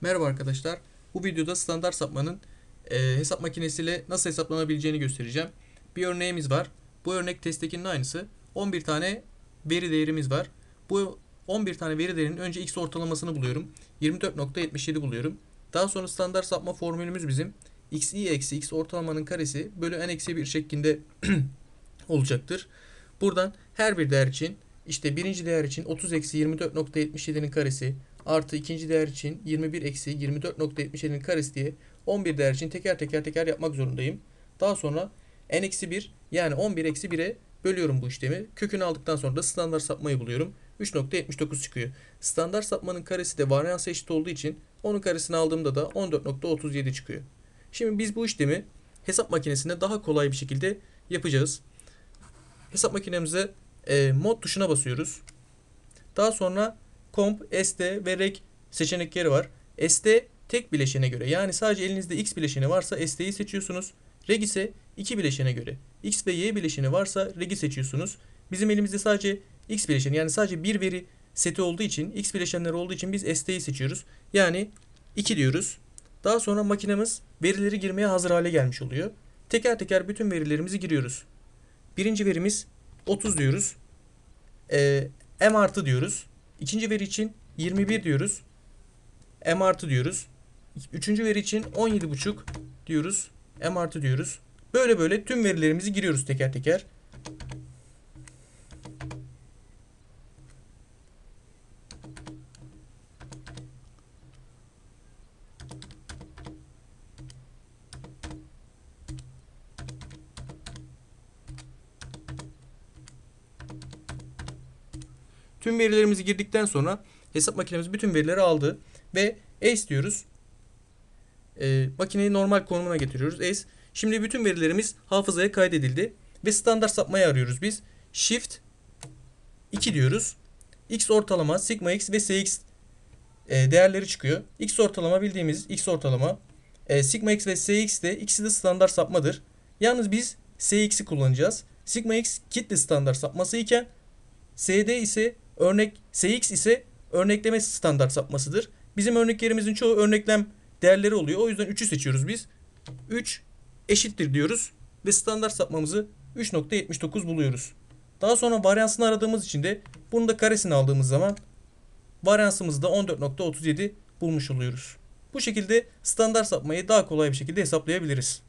Merhaba arkadaşlar. Bu videoda standart sapmanın e, hesap makinesiyle nasıl hesaplanabileceğini göstereceğim. Bir örneğimiz var. Bu örnek testtekinin aynısı. 11 tane veri değerimiz var. Bu 11 tane veri değerinin önce x ortalamasını buluyorum. 24.77 buluyorum. Daha sonra standart sapma formülümüz bizim xi eksi x ortalamanın karesi bölü n eksi 1 şeklinde olacaktır. Buradan her bir değer için işte birinci değer için 30 eksi 24.77'nin karesi artı ikinci değer için 21 eksi 24.77'nin karesi diye 11 değer için teker teker teker yapmak zorundayım. Daha sonra n eksi 1 yani 11 eksi 1'e bölüyorum bu işlemi. Kökünü aldıktan sonra da standart sapmayı buluyorum. 3.79 çıkıyor. Standart sapmanın karesi de varyansa eşit olduğu için onun karesini aldığımda da 14.37 çıkıyor. Şimdi biz bu işlemi hesap makinesinde daha kolay bir şekilde yapacağız. Hesap makinemize e, mod tuşuna basıyoruz. Daha sonra comp, st ve reg seçenekleri var. st tek bileşene göre yani sadece elinizde x bileşeni varsa st'yi seçiyorsunuz. Reg ise iki bileşene göre. x ve y bileşeni varsa reg'i seçiyorsunuz. Bizim elimizde sadece x bileşeni yani sadece bir veri seti olduğu için x bileşenleri olduğu için biz st'yi seçiyoruz. Yani 2 diyoruz. Daha sonra makinemiz verileri girmeye hazır hale gelmiş oluyor. Teker teker bütün verilerimizi giriyoruz. Birinci verimiz 30 diyoruz. Ee, m artı diyoruz. İkinci veri için 21 diyoruz. M artı diyoruz. Üçüncü veri için 17,5 diyoruz. M artı diyoruz. Böyle böyle tüm verilerimizi giriyoruz teker teker. Tüm verilerimizi girdikten sonra hesap makinemiz bütün verileri aldı ve ACE diyoruz. Ee, makineyi normal konumuna getiriyoruz. ACE. Şimdi bütün verilerimiz hafızaya kaydedildi ve standart sapmayı arıyoruz biz. Shift 2 diyoruz. X ortalama, sigma x ve sx e, değerleri çıkıyor. X ortalama bildiğimiz x ortalama. E, sigma x ve sx de ikisi de standart sapmadır. Yalnız biz sx'i kullanacağız. Sigma x kitle standart sapması iken SD ise örnek SX ise örnekleme standart sapmasıdır. Bizim örneklerimizin çoğu örneklem değerleri oluyor. O yüzden 3'ü seçiyoruz biz. 3 eşittir diyoruz ve standart sapmamızı 3.79 buluyoruz. Daha sonra varyansını aradığımız için de bunu da karesini aldığımız zaman varyansımızı da 14.37 bulmuş oluyoruz. Bu şekilde standart sapmayı daha kolay bir şekilde hesaplayabiliriz.